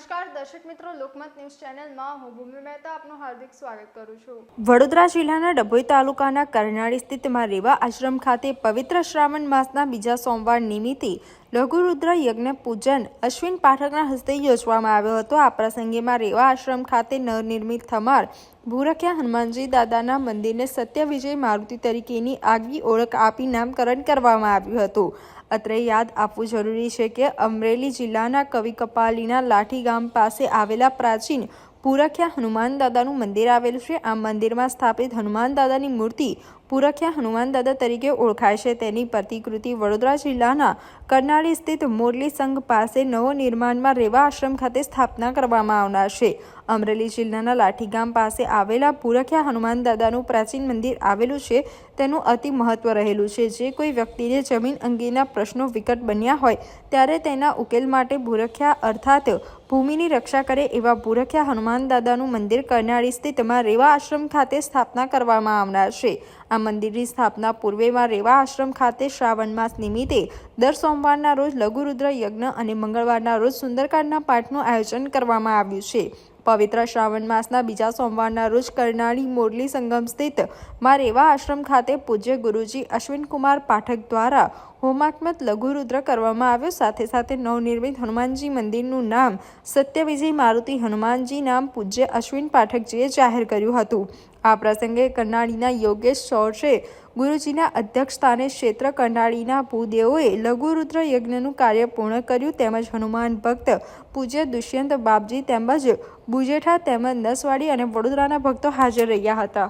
નમસ્કાર, દર્શક મિત્રો, લોકમત ન્યૂઝ ચેનલમાં હું ભૂમિ મહેતા આપનું હાર્દિક સ્વાગત કરું છું. વડોદરા જિલ્લાના ડભોઈ તાલુકાના કરનાળી સ્થિતમાં રેવા આશ્રમ ખાતે પવિત્ર શ્રાવણ માસના બીજા સોમવાર નિમિત્તે લઘુરુદ્ર યજ્ઞ પૂજન અશ્વિન પાઠકના હસ્તે યોજવામાં આવ્યો હતો. આ પ્રસંગે માં રેવા આશ્રમ ખાતે નવનિર્મિત થનાર ભૂરખ્યા હનુમાનજી દાદાના મંદિરને સત્ય વિજય મારુતિ તરીકેની આગવી ઓળખ આપી નામકરણ કરવામાં આવ્યું હતું. અત્રે યાદ આપવું જરૂરી છે કે અમરેલી જિલ્લાના કવિ કપાલીના લાઠી ગામ પાસે આવેલા પ્રાચીન પુરખ્યા હનુમાન દાદાનું મંદિર આવેલું છે. આ મંદિરમાં સ્થાપિત હનુમાન દાદાની મૂર્તિ પુરખ્યા હનુમાનદાદા તરીકે ઓળખાય છે તેની પ્રતિકૃતિ વડોદરા જિલ્લાના કરનાળી સ્થિત મોરલી સંઘ પાસે નવો નિર્માણમાં રેવા આશ્રમ ખાતે સ્થાપના કરવામાં આવનાર છે. અમરેલી જિલ્લાના લાઠી ગામ પાસે આવેલા પુરખ્યા હનુમાન દાદાનું પ્રાચીન મંદિર આવેલું છે. તેનું અતિ મહત્વ રહેલું છે. જે કોઈ વ્યક્તિને જમીન અંગેના પ્રશ્નો વિકટ બન્યા હોય, ત્યારે તેના ઉકેલ માટે ભૂરખ્યા અર્થાત ભૂમિની રક્ષા કરે એવા ભૂરખ્યા હનુમાન દાદાનું મંદિર કરનાળી સ્થિતમાં રેવા આશ્રમ ખાતે સ્થાપના કરવામાં આવનાર છે. આ મંદિરની સ્થાપના પૂર્વેમાં રેવા આશ્રમ ખાતે શ્રાવણ માસ નિમિત્તે દર સોમવારના રોજ લઘુરુદ્ર યજ્ઞ અને મંગળવારના રોજ સુંદરકાંડના પાઠનું આયોજન કરવામાં આવ્યું છે. પવિત્ર શ્રાવણ માસના બીજા સોમવારના રોજ કરનાળી મોરલી સંગમ સ્થિત મા રેવા આશ્રમ ખાતે પૂજ્ય ગુરુજી અશ્વિનકુમાર પાઠક દ્વારા હોમાત્મક લઘુરુદ્ર કરવામાં આવ્યો. સાથે સાથે નવનિર્મિત હનુમાનજી મંદિરનું નામ સત્યવિજય મારુતિ હનુમાનજી નામ પૂજ્ય અશ્વિન પાઠકજીએ જાહેર કર્યું હતું. આ પ્રસંગે કરનાળીના યોગેશ ચૌરશે ગુરુજીના અધ્યક્ષસ્થાને ક્ષેત્ર કંડાળીના ભૂદેવોએ લઘુરુદ્ર યજ્ઞનું કાર્ય પૂર્ણ કર્યું તેમજ હનુમાન ભક્ત પૂજ્ય દુષ્યંત બાપજી તેમજ બુજેઠા તેમજ નસવાડી અને વડોદરાના ભક્તો હાજર રહ્યા હતા.